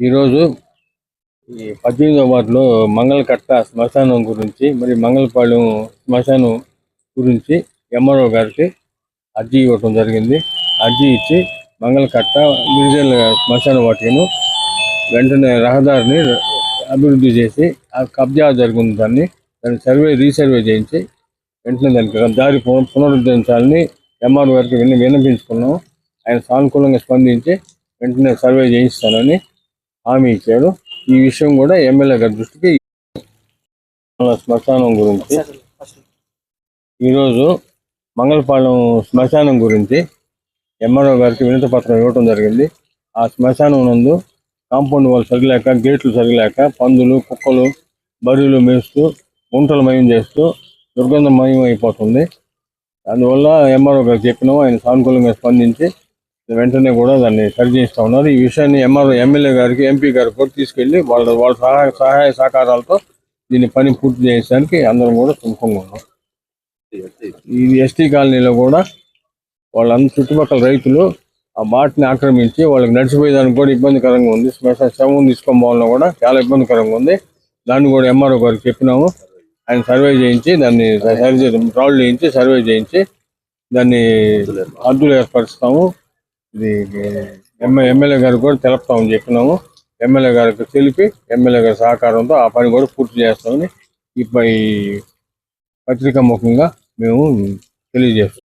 ఈరోజు ఈ పద్దెనిమిదవ వార్డులో మంగళకట్ట శ్మశానం గురించి మరి మంగళపాలెం శ్మశానం గురించి ఎంఆర్ఓ గారికి అర్జీ ఇవ్వటం జరిగింది. అర్జీ ఇచ్చి మంగళకట్ట గిరిజనుల శ్మశాన వాటికను వెంటనే రహదారిని అభివృద్ధి చేసి ఆ కబ్జా జరుగుతుంది దాన్ని దాన్ని సర్వే రీసర్వే చేయించి వెంటనే దానికి దారి పునరుద్ధరించాలని ఎంఆర్ఓ గారికి విన్న విన్నపించుకున్నాం ఆయన సానుకూలంగా స్పందించి వెంటనే సర్వే చేయిస్తానని హామీ ఇచ్చాడు ఈ విషయం కూడా ఎమ్మెల్యే గారి దృష్టికి శ్మశానం గురించి ఈరోజు మంగళపాలెం శ్మశానం గురించి ఎంఆర్ఓ గారికి వినతి పత్రం ఇవ్వటం జరిగింది. ఆ శ్మశానం నందు కాంపౌండ్ వాళ్ళు సరిలేక గేట్లు సరిలేక పందులు కుక్కలు బర్రెలు మేస్తూ గుంటలు మయం చేస్తూ దుర్గంధం మయం అయిపోతుంది అందువల్ల ఎంఆర్ఓ గారికి చెప్పినాము ఆయన సానుకూలంగా స్పందించి వెంటనే కూడా దాన్ని సరి చేస్తా ఉన్నారు. ఈ విషయాన్ని ఎంఆర్ఓ ఎమ్మెల్యే గారికి ఎంపీ గారికి కూడా తీసుకెళ్ళి వాళ్ళ వాళ్ళ సహాయ సహాయ సహకారాలతో దీన్ని పని పూర్తి చేయడానికి అందరం కూడా సుముఖంగా ఉన్నాం. ఈ ఎస్టీ కాలనీలో కూడా వాళ్ళందరూ చుట్టుపక్కల రైతులు ఆ బాటిని ఆక్రమించి వాళ్ళకి నడిచిపోయేదానికి కూడా ఇబ్బందికరంగా ఉంది. శ్మశాన శవం తీసుకొని కూడా చాలా ఇబ్బందికరంగా ఉంది. దాన్ని కూడా ఎంఆర్ఓ గారికి చెప్పినాము. ఆయన సర్వే చేయించి దాన్ని సరి చేసి రాళ్ళు చేయించి సర్వే చేయించి దాన్ని హద్దులు ఏర్పరుస్తాము. ఇది ఎమ్మె ఎమ్మెల్యే గారికి కూడా తెలుపుతామని చెప్పినాము. ఎమ్మెల్యే గారికి తెలిపి ఎమ్మెల్యే గారి సహకారంతో ఆ పని కూడా పూర్తి చేస్తామని ఈ పై పత్రికా ముఖంగా మేము తెలియజేస్తాం.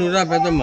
నువ్వు రా పెద్దమ్మ.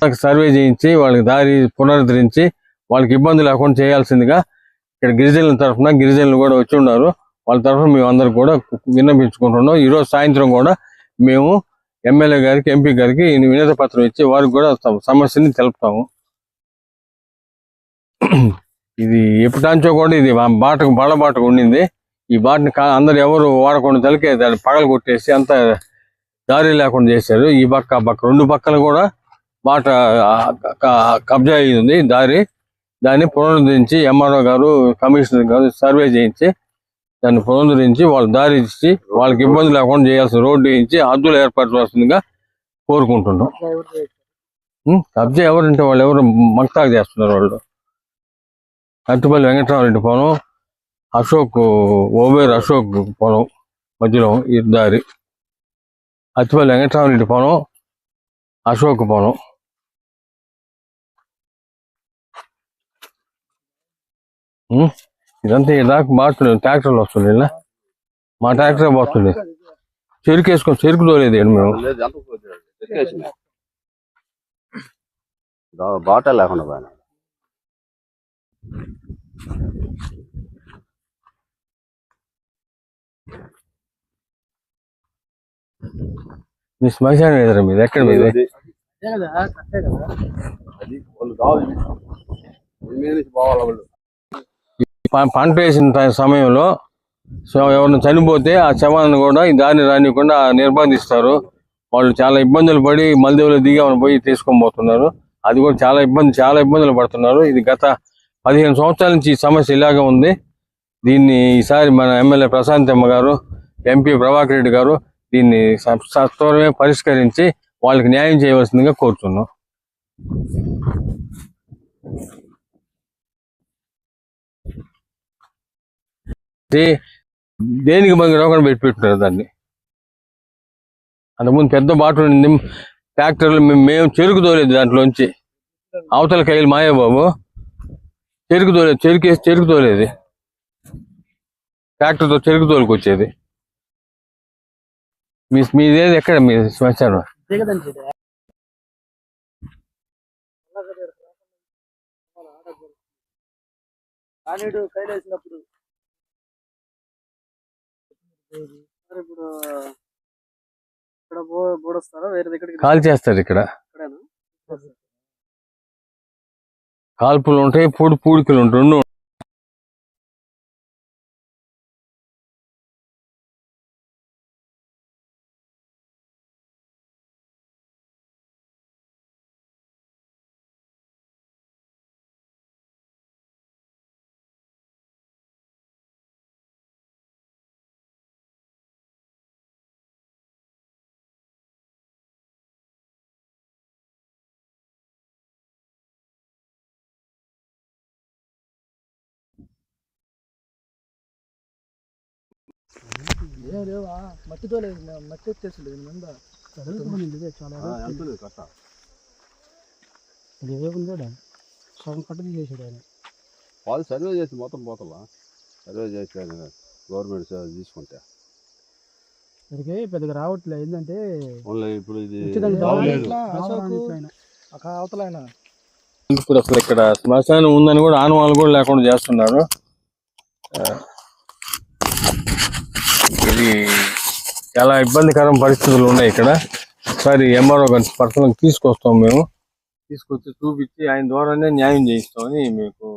వాళ్ళకి సర్వే చేయించి వాళ్ళకి దారి పునరుద్ధరించి వాళ్ళకి ఇబ్బంది లేకుండా చేయాల్సిందిగా ఇక్కడ గిరిజనుల తరఫున గిరిజనులు కూడా వచ్చి ఉన్నారు. వాళ్ళ తరఫున మేము అందరు కూడా విన్నపించుకుంటున్నాం. ఈరోజు సాయంత్రం కూడా మేము ఎమ్మెల్యే గారికి ఎంపీ గారికి వినతి పత్రం ఇచ్చి వారికి కూడా సమస్యని తెలుపుతాము. ఇది ఎప్పటించో కూడా ఇది బాటకు బళ్ళ బాటకు ఉండింది. ఈ బాటని అందరు ఎవరు వాడకుండా తలకే దాన్ని పగలు కొట్టేసి అంత దారి లేకుండా చేశారు. ఈ పక్క పక్క రెండు పక్కలు కూడా బాట కబ్జా అయ్యింది దారి. దాన్ని పునరుద్ధరించి ఎంఆర్ఓ గారు కమిషనర్ గారు సర్వే చేయించి దాన్ని పునరుద్ధరించి వాళ్ళు దారి ఇచ్చి వాళ్ళకి ఇబ్బంది లేకుండా చేయాల్సిన రోడ్డు వేయించి హద్దులు ఏర్పరచవలసిందిగా కోరుకుంటున్నాం? కబ్జా ఎవరంటే వాళ్ళు ఎవరు మక్తాకు చేస్తున్నారు వాళ్ళు? అట్టుపల్లి వెంకటరామరెడ్డి పొలం అశోక్ ఓబేర్ అశోక్ పొలం మధ్యలో ఈ దారి అట్టుపల్లి వెంకటరామరెడ్డి పొలం అశోక్ పొలం ఉం? ఇదంతా ఈ దాకా బాగుంటుంది ట్రాక్టర్లు వస్తుంది ఇలా మా ట్రాక్టర్ పోతుంది చెరుకు వేసుకొని చెరుకు తోలేదు ఈడ మేము బాట లేకుండా మీ శ్మశానం ఎదురు మీది ఎక్కడ మీది? పంట వేసిన సమయంలో ఎవరిని చనిపోతే ఆ శవాన్ని కూడా ఈ దారిని రానికుండా నిర్బంధిస్తారు. వాళ్ళు చాలా ఇబ్బందులు పడి మల్దేవులు దిగి ఆమెను పోయి తీసుకొని పోతున్నారు. అది కూడా చాలా ఇబ్బంది చాలా ఇబ్బందులు పడుతున్నారు. ఇది గత పదిహేను సంవత్సరాల నుంచి ఈ సమస్య ఇలాగే ఉంది. దీన్ని ఈసారి మన ఎమ్మెల్యే ప్రశాంత్ అమ్మ గారు ఎంపీ ప్రభాకర్ రెడ్డి గారు దీన్ని సత్వరమే పరిష్కరించి వాళ్ళకి న్యాయం చేయవలసిందిగా కోరుతున్నాం. దేనికి బంగి రోగం పెట్టి పెట్టున్నారు దాన్ని? అంతకుముందు పెద్ద బాట ఉండింది ట్రాక్టర్లు మేము మేము చెరుకు తోలేదు దాంట్లోంచి. అవతల కైలు మాయాబాబు చెరుకు తోలేదు చెరుకు వేసి చెరుకు తోలేది. ట్రాక్టర్తో చెరుకు తోలుకొచ్చేది. మీ మీదేది ఎక్కడ మీ శ్మశానం ఇప్పుడు ఇక్కడ బోడొస్తారా వేరే దగ్గరికి కాల్ చేస్తారు ఇక్కడ. కాల్పులు ఉంటాయి పూడి పూడికలు ఉంటాయి రెండు ఏం లేవా మట్టితో లేదు మట్టి వచ్చేసింది ముంద. ఇదే చాలా ఎంత లేదు కట్ట. ఇది ఏముందో సగం కట్ట తీసేసాడు ఆయన. వాళ్ళు సర్వే చేసి మొత్తం పోతలా? సర్వే చేసి గవర్నమెంట్ తీసుకుంటే. ఇక్కడికి పెద్దగా రావట్లే ఏంటంటే ఇప్పుడు ఇది ఉచితంగా బాగలేదు. అవతల ఆయన. ఇప్పుడు అసలు ఇక్కడ శ్మశానం ఉందని కూడా ఆనవాళ్ళు కూడా లేకుండా చేస్తున్నారు. ఇది చాలా ఇబ్బందికరం పరిస్థితులు ఉన్నాయి ఇక్కడ. ఒకసారి ఎంఆర్ఓ గారి పర్సనల్ తీసుకొస్తాం మేము. తీసుకొచ్చి చూపించి ఆయన ద్వారానే న్యాయం చేయిస్తామని మీకు